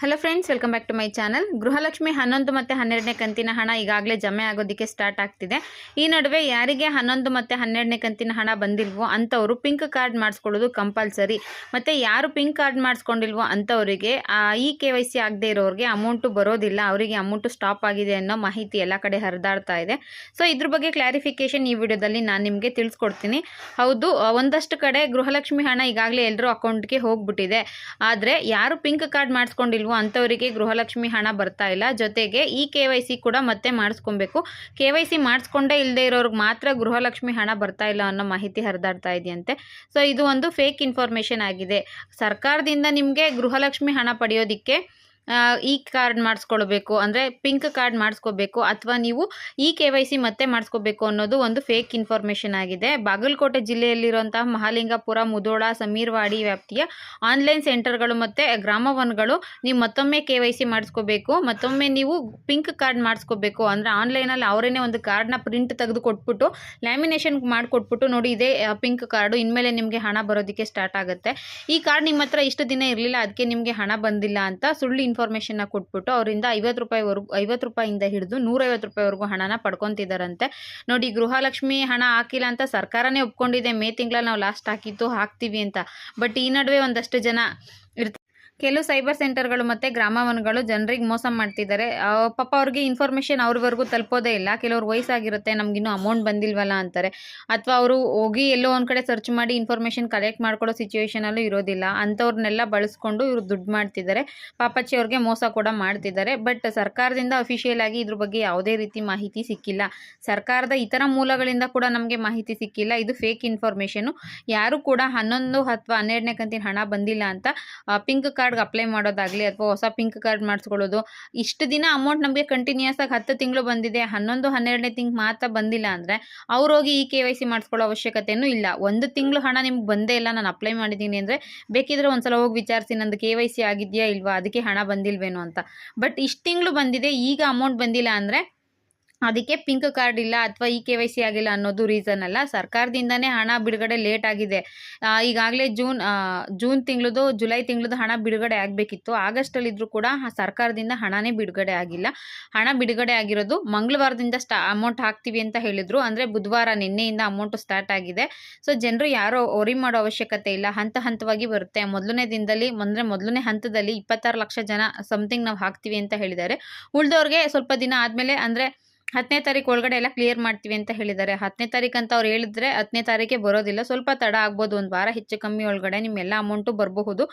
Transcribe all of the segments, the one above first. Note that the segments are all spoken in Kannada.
Hello friends welcome back to my channel Gruhalakshmi ಹನ್ನೊಂದು ಮತ್ತು ಹನ್ನೆರಡನೇ ಕಂತಿನ ಹಣ ಈಗಾಗಲೇ ಜಮೆ ಆಗೋದಕ್ಕೆ ಸ್ಟಾರ್ಟ್ ಆಗ್ತಿದೆ. ಈ ನಡುವೆ ಯಾರಿಗೆ ಹನ್ನೊಂದು ಮತ್ತು ಹನ್ನೆರಡನೇ ಕಂತಿನ ಹಣ ಬಂದಿಲ್ವೋ ಅಂಥವರು ಪಿಂಕ್ ಕಾರ್ಡ್ ಮಾಡಿಸ್ಕೊಳ್ಳೋದು ಕಂಪಲ್ಸರಿ ಮತ್ತು ಯಾರು ಪಿಂಕ್ ಕಾರ್ಡ್ ಮಾಡಿಸ್ಕೊಂಡಿಲ್ವೋ ಅಂಥವರಿಗೆ ಈ ಕೆ ವೈ ಸಿ ಆಗದೆ ಇರೋರಿಗೆ ಅಮೌಂಟು ಬರೋದಿಲ್ಲ, ಅವರಿಗೆ ಅಮೌಂಟು ಸ್ಟಾಪ್ ಆಗಿದೆ ಅನ್ನೋ ಮಾಹಿತಿ ಎಲ್ಲ ಕಡೆ ಹರಿದಾಡ್ತಾ ಇದೆ. ಸೊ ಇದ್ರ ಬಗ್ಗೆ ಕ್ಲಾರಿಫಿಕೇಷನ್ ಈ ವಿಡಿಯೋದಲ್ಲಿ ನಾನು ನಿಮಗೆ ತಿಳಿಸ್ಕೊಡ್ತೀನಿ. ಹೌದು ಒಂದಷ್ಟು ಕಡೆ ಗೃಹಲಕ್ಷ್ಮಿ ಹಣ ಈಗಾಗಲೇ ಎಲ್ಲರೂ ಅಕೌಂಟ್ಗೆ ಹೋಗ್ಬಿಟ್ಟಿದೆ. ಆದರೆ ಯಾರು ಪಿಂಕ್ ಕಾರ್ಡ್ ಮಾಡಿಸ್ಕೊಂಡಿಲ್ವೋ ಅಂಥವರಿಗೆ ಗೃಹಲಕ್ಷ್ಮಿ ಹಣ ಬರ್ತಾ ಇಲ್ಲ. ಜೊತೆಗೆ ಈ ಕೆ ವೈ ಸಿ ಕೂಡ ಮತ್ತೆ ಮಾಡಿಸ್ಕೊಬೇಕು. ಕೆ ವೈ ಸಿ ಮಾಡಿಸ್ಕೊಂಡೇ ಇಲ್ಲದೆ ಇರೋರಿಗೆ ಮಾತ್ರ ಗೃಹಲಕ್ಷ್ಮಿ ಹಣ ಬರ್ತಾ ಇಲ್ಲ ಅನ್ನೋ ಮಾಹಿತಿ ಹರಿದಾಡ್ತಾ ಇದೆಯಂತೆ. ಸೊ, ಇದು ಒಂದು ಫೇಕ್ ಇನ್ಫಾರ್ಮೇಷನ್ ಆಗಿದೆ. ಸರ್ಕಾರದಿಂದ ನಿಮಗೆ ಗೃಹಲಕ್ಷ್ಮಿ ಹಣ ಪಡೆಯೋದಕ್ಕೆ ಈ ಕಾರ್ಡ್ ಮಾಡಿಸ್ಕೊಳ್ಬೇಕು, ಅಂದರೆ ಪಿಂಕ್ ಕಾರ್ಡ್ ಮಾಡಿಸ್ಕೋಬೇಕು ಅಥವಾ ನೀವು ಈ ಕೆ ವೈ ಸಿ ಮತ್ತೆ ಮಾಡಿಸ್ಕೋಬೇಕು ಅನ್ನೋದು ಒಂದು ಫೇಕ್ ಇನ್ಫಾರ್ಮೇಷನ್ ಆಗಿದೆ. ಬಾಗಲಕೋಟೆ ಜಿಲ್ಲೆಯಲ್ಲಿರುವಂತಹ ಮಹಾಲಿಂಗಪುರ ಮುದೋಳ ಸಮೀರ್ವಾಡಿ ವ್ಯಾಪ್ತಿಯ ಆನ್ಲೈನ್ ಸೆಂಟರ್ಗಳು ಮತ್ತು ಗ್ರಾಮವನ್ಗಳು ನೀವು ಮತ್ತೊಮ್ಮೆ ಕೆ ವೈ ಸಿ ಮಾಡಿಸ್ಕೋಬೇಕು ಮತ್ತೊಮ್ಮೆ ನೀವು ಪಿಂಕ್ ಕಾರ್ಡ್ ಮಾಡಿಸ್ಕೋಬೇಕು ಅಂದರೆ ಆನ್ಲೈನಲ್ಲಿ ಅವರೇನೇ ಒಂದು ಕಾರ್ಡ್ನ ಪ್ರಿಂಟ್ ತೆಗೆದು ಕೊಟ್ಬಿಟ್ಟು ಲ್ಯಾಮಿನೇಷನ್ ಮಾಡಿಕೊಟ್ಬಿಟ್ಟು ನೋಡಿ ಇದೇ ಪಿಂಕ್ ಕಾರ್ಡು ಇನ್ಮೇಲೆ ನಿಮಗೆ ಹಣ ಬರೋದಕ್ಕೆ ಸ್ಟಾರ್ಟ್ ಆಗುತ್ತೆ. ಈ ಕಾರ್ಡ್ ನಿಮ್ಮ ಹತ್ರ ಇಷ್ಟು ದಿನ ಇರಲಿಲ್ಲ, ಅದಕ್ಕೆ ನಿಮಗೆ ಹಣ ಬಂದಿಲ್ಲ ಅಂತ ಸುಳ್ಳು ಇನ್ಫಾರ್ಮೇಷನ್ನ ಕೊಟ್ಬಿಟ್ಟು ಅವರಿಂದ ಐವತ್ತು ರೂಪಾಯಿವರೆಗೂ ಐವತ್ತು ರೂಪಾಯಿಂದ ಹಿಡಿದು ನೂರೈವತ್ತು ರೂಪಾಯಿವರೆಗೂ ಹಣನ ಪಡ್ಕೊತಿದ್ದಾರಂತೆ ನೋಡಿ, ಗೃಹಲಕ್ಷ್ಮಿ ಹಣ ಹಾಕಿಲ್ಲ ಅಂತ ಸರ್ಕಾರನೇ ಒಪ್ಕೊಂಡಿದೆ. ಮೇ ತಿಂಗಳಲ್ಲಿ ನಾವು ಲಾಸ್ಟ್ ಹಾಕಿತ್ತು ಹಾಕ್ತೀವಿ ಅಂತ. ಬಟ್ ಈ ನಡುವೆ ಒಂದಷ್ಟು ಜನ ಕೆಲವು ಸೈಬರ್ ಸೆಂಟರ್ಗಳು ಮತ್ತು ಗ್ರಾಮವನ್ಗಳು ಜನರಿಗೆ ಮೋಸ ಮಾಡ್ತಿದ್ದಾರೆ. ಪಾಪ ಅವ್ರಿಗೆ ಇನ್ಫಾರ್ಮೇಷನ್ ಅವ್ರವರೆಗೂ ತಲುಪೋದೇ ಇಲ್ಲ. ಕೆಲವ್ರು ವಯಸ್ಸಾಗಿರುತ್ತೆ ನಮಗಿನ್ನೂ ಅಮೌಂಟ್ ಬಂದಿಲ್ವಲ್ಲ ಅಂತಾರೆ. ಅಥವಾ ಅವರು ಹೋಗಿ ಎಲ್ಲೋ ಒಂದು ಕಡೆ ಸರ್ಚ್ ಮಾಡಿ ಇನ್ಫಾರ್ಮೇಷನ್ ಕಲೆಕ್ಟ್ ಮಾಡ್ಕೊಳ್ಳೋ ಸಿಚುವೇಷನಲ್ಲೂ ಇರೋದಿಲ್ಲ. ಅಂಥವ್ರನ್ನೆಲ್ಲ ಬಳಸ್ಕೊಂಡು ಇವರು ದುಡ್ಡು ಮಾಡ್ತಿದ್ದಾರೆ. ಪಾಪಚ್ಚಿ ಅವ್ರಿಗೆ ಮೋಸ ಕೂಡ ಮಾಡ್ತಿದ್ದಾರೆ. ಬಟ್ ಸರ್ಕಾರದಿಂದ ಅಫಿಷಿಯಲ್ ಆಗಿ ಇದ್ರ ಬಗ್ಗೆ ಯಾವುದೇ ರೀತಿ ಮಾಹಿತಿ ಸಿಕ್ಕಿಲ್ಲ. ಸರ್ಕಾರದ ಇತರ ಮೂಲಗಳಿಂದ ಕೂಡ ನಮಗೆ ಮಾಹಿತಿ ಸಿಕ್ಕಿಲ್ಲ. ಇದು ಫೇಕ್ ಇನ್ಫಾರ್ಮೇಷನು ಯಾರು ಕೂಡ ಹನ್ನೊಂದು ಅಥವಾ ಹನ್ನೆರಡನೇ ಕಂತಿನ ಹಣ ಬಂದಿಲ್ಲ ಅಂತ ಪಿಂಕ್ ಕಾರ್ಡ್ಗೆ ಅಪ್ಲೈ ಮಾಡೋದಾಗಲಿ ಅಥವಾ ಹೊಸ ಪಿಂಕ್ ಕಾರ್ಡ್ ಮಾಡಿಸ್ಕೊಳ್ಳೋದು, ಇಷ್ಟು ದಿನ ಅಮೌಂಟ್ ನಮಗೆ ಕಂಟಿನ್ಯೂಸ್ ಆಗಿ ಹತ್ತು ತಿಂಗಳು ಬಂದಿದೆ, ಹನ್ನೊಂದು, ಹನ್ನೆರಡನೇ ತಿಂಗ್ ಮಾತ್ರ ಬಂದಿಲ್ಲ ಅಂದರೆ ಅವ್ರು ಹೋಗಿ ಈ ಕೆ ವೈ ಸಿ ಮಾಡಿಸ್ಕೊಳ್ಳೋ ಅವಶ್ಯಕತೆಯೂ ಇಲ್ಲ. ಒಂದು ತಿಂಗಳು ಹಣ ನಿಮ್ಗೆ ಬಂದೇ ಇಲ್ಲ, ನಾನು ಅಪ್ಲೈ ಮಾಡಿದ್ದೀನಿ ಅಂದರೆ ಬೇಕಿದ್ರೆ ಒಂದ್ಸಲ ಹೋಗಿ ವಿಚಾರಿಸಿ ನಂದು ಕೆ ವೈ ಸಿ ಆಗಿದೆಯಾ ಇಲ್ವಾ, ಅದಕ್ಕೆ ಹಣ ಬಂದಿಲ್ವೇನೋ ಅಂತ. ಬಟ್ ಇಷ್ಟು ತಿಂಗಳು ಬಂದಿದೆ, ಈಗ ಅಮೌಂಟ್ ಬಂದಿಲ್ಲ ಅಂದರೆ ಅದಕ್ಕೆ ಪಿಂಕ್ ಕಾರ್ಡ್ ಇಲ್ಲ ಅಥವಾ ಇ ಕೆ ವೈ ಸಿ ಆಗಿಲ್ಲ ಅನ್ನೋದು ರೀಸನ್ ಅಲ್ಲ. ಸರ್ಕಾರದಿಂದನೇ ಹಣ ಬಿಡುಗಡೆ ಲೇಟ್ ಆಗಿದೆ. ಈಗಾಗಲೇ ಜೂನ್ ಜೂನ್ ತಿಂಗಳದು ಜುಲೈ ತಿಂಗಳದು ಹಣ ಬಿಡುಗಡೆ ಆಗಬೇಕಿತ್ತು. ಆಗಸ್ಟಲ್ಲಿದ್ದರೂ ಕೂಡ ಸರ್ಕಾರದಿಂದ ಹಣನೇ ಬಿಡುಗಡೆ ಆಗಿಲ್ಲ. ಹಣ ಬಿಡುಗಡೆ ಆಗಿರೋದು ಮಂಗಳವಾರದಿಂದ ಸ್ಟಾ ಅಮೌಂಟ್ ಹಾಕ್ತೀವಿ ಅಂತ ಹೇಳಿದರು. ಅಂದರೆ ಬುಧವಾರ ನಿನ್ನೆಯಿಂದ ಅಮೌಂಟು ಸ್ಟಾರ್ಟ್ ಆಗಿದೆ. ಸೊ ಜನರು ಯಾರೋ ಒರಿ ಮಾಡೋ ಅವಶ್ಯಕತೆ ಇಲ್ಲ. ಹಂತ ಹಂತವಾಗಿ ಬರುತ್ತೆ. ಮೊದಲನೇ ದಿನದಲ್ಲಿ, ಅಂದರೆ ಮೊದಲನೇ ಹಂತದಲ್ಲಿ ಇಪ್ಪತ್ತಾರು ಲಕ್ಷ ಜನ ಸಮಥಿಂಗ್ ನಾವು ಹಾಕ್ತೀವಿ ಅಂತ ಹೇಳಿದ್ದಾರೆ. ಉಳಿದವ್ರಿಗೆ ಸ್ವಲ್ಪ ದಿನ ಆದಮೇಲೆ, ಅಂದರೆ ಹತ್ತನೇ ತಾರೀಕು ಒಳಗಡೆ ಎಲ್ಲ ಕ್ಲಿಯರ್ ಮಾಡ್ತೀವಿ ಅಂತ ಹೇಳಿದ್ದಾರೆ. ಹತ್ತನೇ ತಾರೀಕು ಅಂತ ಅವ್ರು ಹೇಳಿದ್ರೆ ಹತ್ತನೇ ತಾರೀಕೆ ಬರೋದಿಲ್ಲ. ಸ್ವಲ್ಪ ತಡ ಆಗ್ಬೋದು. ಒಂದು ವಾರ ಹೆಚ್ಚು ಕಮ್ಮಿ ಒಳಗಡೆ ನಿಮ್ಮೆಲ್ಲ ಅಮೌಂಟು ಬರಬಹುದು.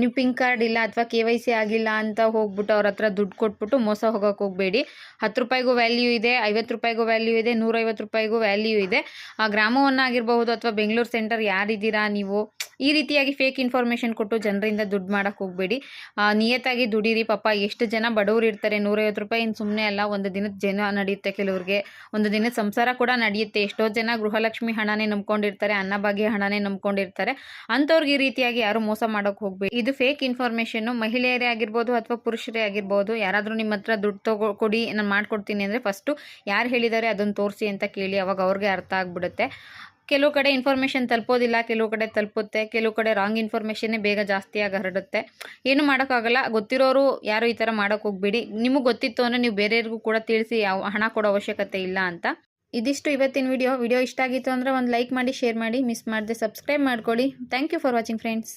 ನೀವು ಪಿಂಕ್ ಕಾರ್ಡ್ ಇಲ್ಲ ಅಥವಾ ಕೆ ವೈ ಸಿ ಆಗಿಲ್ಲ ಅಂತ ಹೋಗ್ಬಿಟ್ಟು ಅವ್ರ ಹತ್ರ ದುಡ್ಡು ಕೊಟ್ಬಿಟ್ಟು ಮೋಸ ಹೋಗೋಕೆ ಹೋಗಬೇಡಿ. ಹತ್ತು ರೂಪಾಯಿಗೂ ವ್ಯಾಲ್ಯೂ ಇದೆ, ಐವತ್ತು ರೂಪಾಯಿಗೂ ವ್ಯಾಲ್ಯೂ ಇದೆ, ನೂರೈವತ್ತು ರೂಪಾಯಿಗೂ ವ್ಯಾಲ್ಯೂ ಇದೆ. ಆ ಗ್ರಾಮವನ್ನು ಆಗಿರಬಹುದು ಅಥವಾ ಬೆಂಗಳೂರು ಸೆಂಟರ್ ಯಾರಿದ್ದೀರಾ ನೀವು, ಈ ರೀತಿಯಾಗಿ ಫೇಕ್ ಇನ್ಫಾರ್ಮೇಷನ್ ಕೊಟ್ಟು ಜನರಿಂದ ದುಡ್ಡು ಮಾಡೋಕ್ಕೆ ಹೋಗಬೇಡಿ. ನಿಯತ್ತಾಗಿ ದುಡೀರಿ ಪಾಪ, ಎಷ್ಟು ಜನ ಬಡವರು ಇರ್ತಾರೆ, ನೂರೈವತ್ತು ರೂಪಾಯಿ ಇನ್ನು ಸುಮ್ಮನೆ ಅಲ್ಲ, ಒಂದು ದಿನದ ಜನ ನಡೆಯುತ್ತೆ ಕೆಲವ್ರಿಗೆ. ಒಂದು ದಿನದ ಸಂಸಾರ ಕೂಡ ನಡೆಯುತ್ತೆ, ಎಷ್ಟೋ ಜನ ಗೃಹಲಕ್ಷ್ಮಿ ಹಣನೇ ನಂಬ್ಕೊಂಡಿರ್ತಾರೆ, ಅನ್ನಭಾಗ್ಯ ಹಣನೇ ನಂಬ್ಕೊಂಡಿರ್ತಾರೆ. ಅಂಥವ್ರಿಗೆ ಈ ರೀತಿಯಾಗಿ ಯಾರು ಮೋಸ ಮಾಡೋಕೆ ಹೋಗಬೇಡಿ. ಇದು ಫೇಕ್ ಇನ್ಫಾರ್ಮೇಶನ್ ಮಹಿಳೆಯರೇ ಆಗಿರ್ಬೋದು ಅಥವಾ ಪುರುಷರೇ ಆಗಿರ್ಬೋದು, ಯಾರಾದರೂ ನಿಮ್ಮ ಹತ್ರ ದುಡ್ಡು ತಗೋ, ಕೊಡಿ, ನಾನು ಮಾಡ್ಕೊಡ್ತೀನಿ ಅಂದರೆ ಫಸ್ಟು ಯಾರು ಹೇಳಿದ್ದಾರೆ ಅದನ್ನು ತೋರಿಸಿ ಅಂತ ಕೇಳಿ ಅವಾಗ ಅವ್ರಿಗೆ ಅರ್ಥ ಆಗ್ಬಿಡುತ್ತೆ. ಕೆಲವು ಕಡೆ ಇನ್ಫಾರ್ಮೇಷನ್ ತಲುಪೋದಿಲ್ಲ, ಕೆಲವು ಕಡೆ ತಲುಪುತ್ತೆ, ಕೆಲವು ಕಡೆ ರಾಂಗ್ ಇನ್ಫಾರ್ಮೇಷನ್ನೇ ಬೇಗ ಜಾಸ್ತಿಯಾಗಿ ಹರಡುತ್ತೆ. ಏನು ಮಾಡೋಕ್ಕಾಗಲ್ಲ, ಗೊತ್ತಿರೋರು ಯಾರು ಈ ಥರ ಮಾಡೋಕ್ಕೆ ಹೋಗ್ಬೇಡಿ. ನಿಮಗೆ ಗೊತ್ತಿತ್ತು ಅಂದರೆ ನೀವು ಬೇರೆಯವ್ರಿಗೂ ಕೂಡ ತಿಳಿಸಿ, ಯಾವ ಹಣ ಕೊಡೋ ಅವಶ್ಯಕತೆ ಇಲ್ಲ ಅಂತ. ಇದಿಷ್ಟು ಇವತ್ತಿನ ವಿಡಿಯೋ ವಿಡಿಯೋ ಇಷ್ಟ ಆಗಿತ್ತು ಅಂದರೆ ಒಂದು ಲೈಕ್ ಮಾಡಿ ಶೇರ್ ಮಾಡಿ ಮಿಸ್ ಮಾಡದೆ ಸಬ್ಸ್ಕ್ರೈಬ್ ಮಾಡ್ಕೊಳ್ಳಿ thank you for watching friends